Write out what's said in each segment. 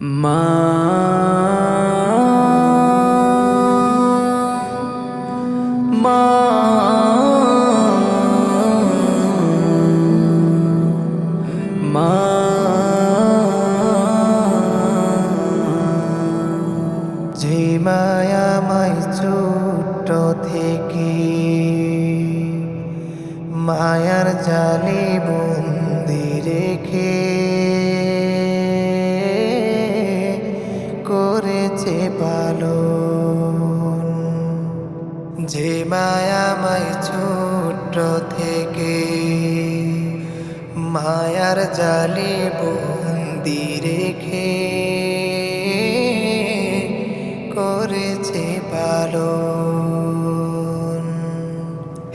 মা যে মায়ামাই ছোট্ট থেকে মায়ার জালি বন্দি রেখে করেছে পালন।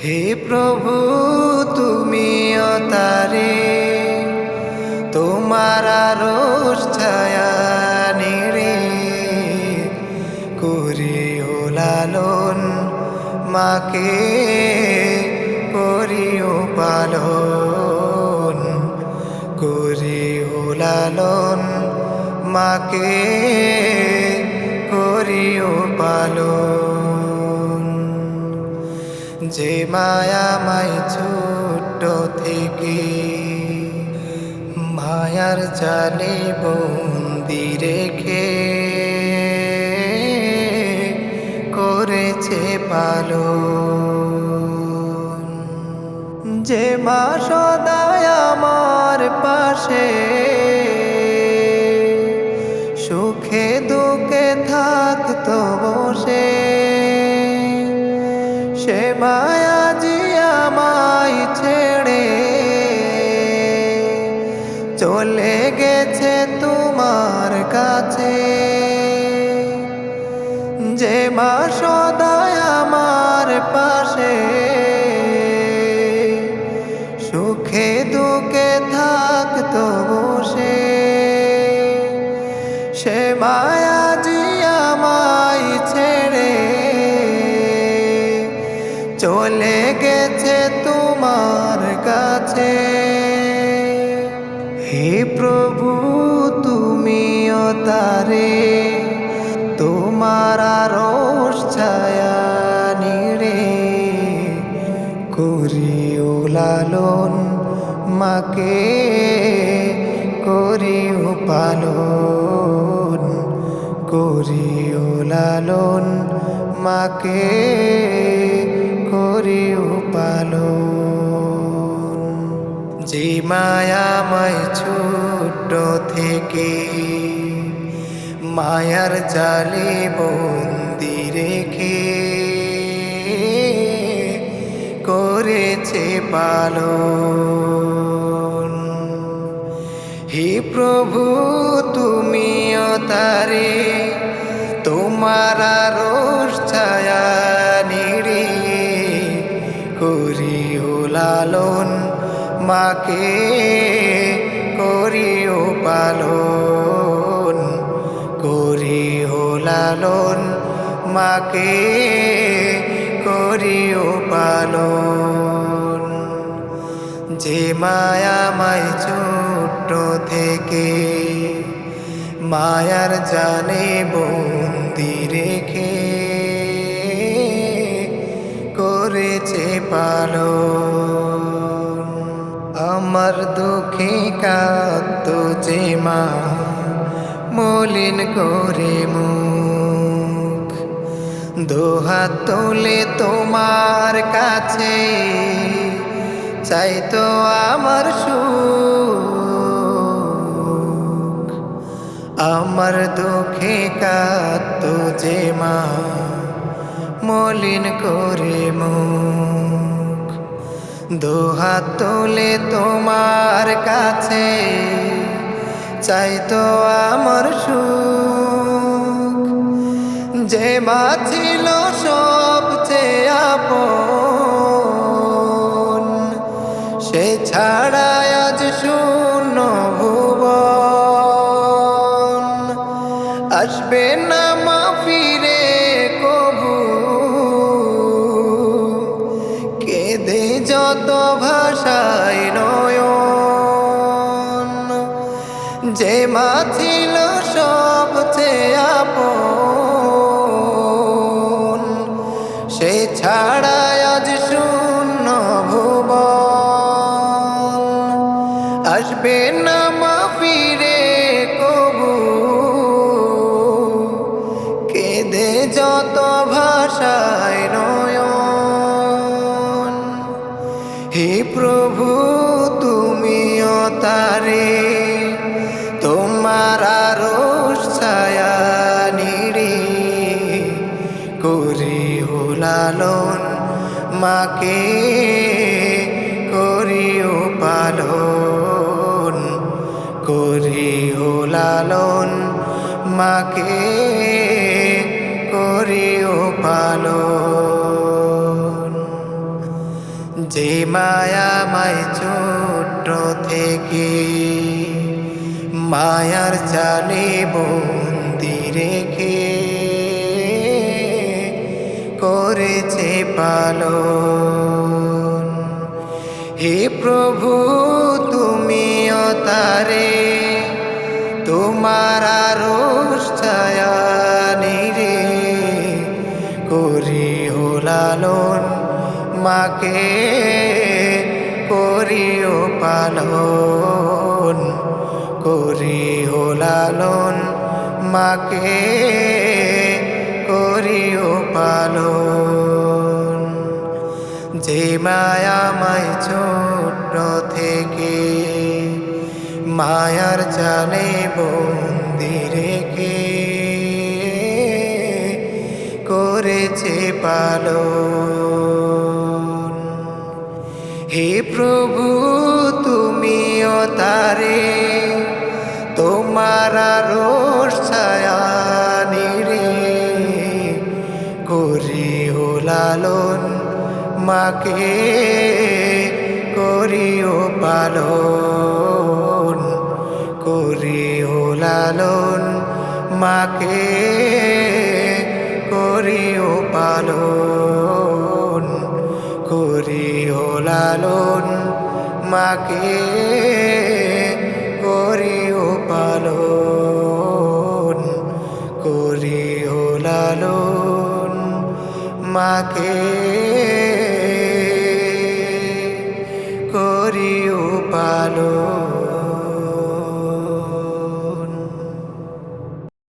হে প্রভু, তুমি তারে তোমার আরশ ছায়া মাকে করিও পালন, করিও লালন, মাকে করিও পালন। যে মায়া মায়ামাই ছোট্ট থেকে মায়ার জালে বন্দি রেখে পালন। যে মা সদায় আমার পাশে, সুখে দুঃখে থাকতো বসে। সে মায়া আমায় ছেড়ে চলে গেছে তোমার কাছে। যে মা সদায় আমার পাশে। সুখে দুঃখে থাকতো বসে। সে মায়া জি আমায় ছেড়ে চলে গেছে তোমার কাছে। হে প্রভু, তুমিও তারে। তোমার আরশ মাকে করিও পালন, করিও লালন, মাকে করিও পালন। যে মায়াময় ছোট্ট থেকে মায়ার জালে বন্দি রেখে করেছে পালন। প্রভু, তুমি তারে তোমার আরশ ছায়া নিড়ে করিও লালন, মাকে করিও পালন, করিও লালন, মাকে করিও পালন। যে মায়ামায় ছোট্ট থেকে মায়ার জানে বন্দি রেখে করেছে পালন। আমার দুঃখে কাঁদত যে মা মলিন করে মুখ। দোহাত তোলে তোমার কাছে চাইতো আমার সুখ। আমার দুঃখে কাঁদত যে মা মলিন করে মুখ। দোহাত তোলে তোমার কাছে চাইতো আমার সুখ। যে মা ছিল সবচেয়ে আপন কত ভাষায় নয়ন যে মা ছিল সবচেয়ে আপন সে ছাড়া আজ হে প্রভু, তুমিও তারে। তোমার আরও ছায়া নিড়ে করে হোলালন মাকে, করিও পালন, করি হোলালন মাকে, করিও পালন। যে মায়া মায় ছোট্ট থেকে, মায়ার জালে বন্দি রেখে করেছে পালন। হে প্রভু, তুমি তারে তোমার আরশ ছায়া নিরে করি লালন মাকে করিও পালন করি লালন, মাকে করিও পালন। যে মায়ামায় ছোট্ট থেকে মায়ার জালে বন্দি রেখে করেছে পালন। হে প্রভু তুমি তারে। তোমার রোষ ছায়া নিরে করি লালন, মাকে করিও পালন। করিও লালন, মাকে করিও পালন। মাকে করিও পালন করিও লালন মাকে করিও পালন।